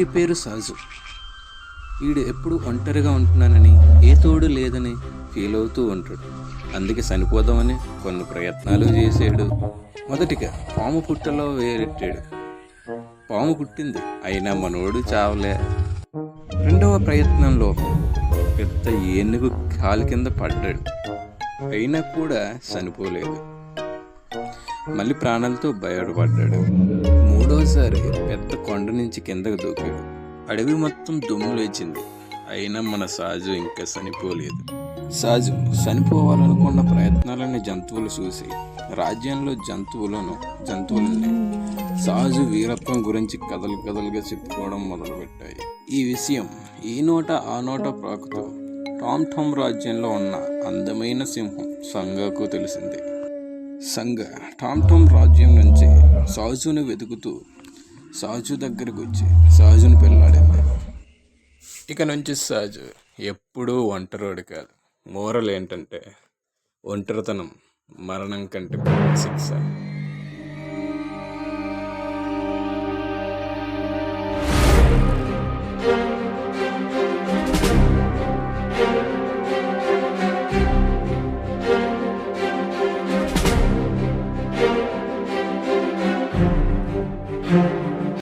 వీడి పేరు సాజు. వీడు ఎప్పుడు ఒంటరిగా ఉంటున్నానని ఏ తోడు లేదని ఫీల్ అవుతూ ఉంటాడు. అందుకే చనిపోదామని కొన్ని ప్రయత్నాలు చేసాడు మొదటిగా పాము పుట్టలో వేరెట్టాడు. పాము పుట్టింది అయినా మనోడు చావలే. రెండవ ప్రయత్నంలో పెద్ద ఏనుగు కాలు కింద పడ్డాడు. అయినా కూడా చనిపోలేదు. మళ్ళీ ప్రాణాలతో బయటపడ్డాడు. మూడోసారి పెద్ద కొండ నుంచి కిందకు దూకాడు. అడవి మొత్తం దుమ్ము లేచింది. అయినా మన సాజు ఇంకా చనిపోలేదు. సాజు చనిపోవాలనుకున్న ప్రయత్నాలని జంతువులు చూసి రాజ్యంలో జంతువులను జంతువులని. సాజు వీరత్వం గురించి కథలు కథలుగా చెప్పుకోవడం మొదలుపెట్టాయి. ఈ విషయం ఈ నోట ఆ నోట ప్రాకుతూ టామ్ టామ్ రాజ్యంలో ఉన్న అందమైన సింహం సంగాకు తెలిసింది. సంగ టామ్ టామ్ రాజ్యం నుంచి సాజును వెతుకుతూ సాజు దగ్గరకు వచ్చి సాజును పెళ్ళాడింది ఇక నుంచి సాజు ఎప్పుడూ ఒంటరోడు కాదు. మోరల్ ఏంటంటే ఒంటరితనం మరణం కంటే శిక్ష.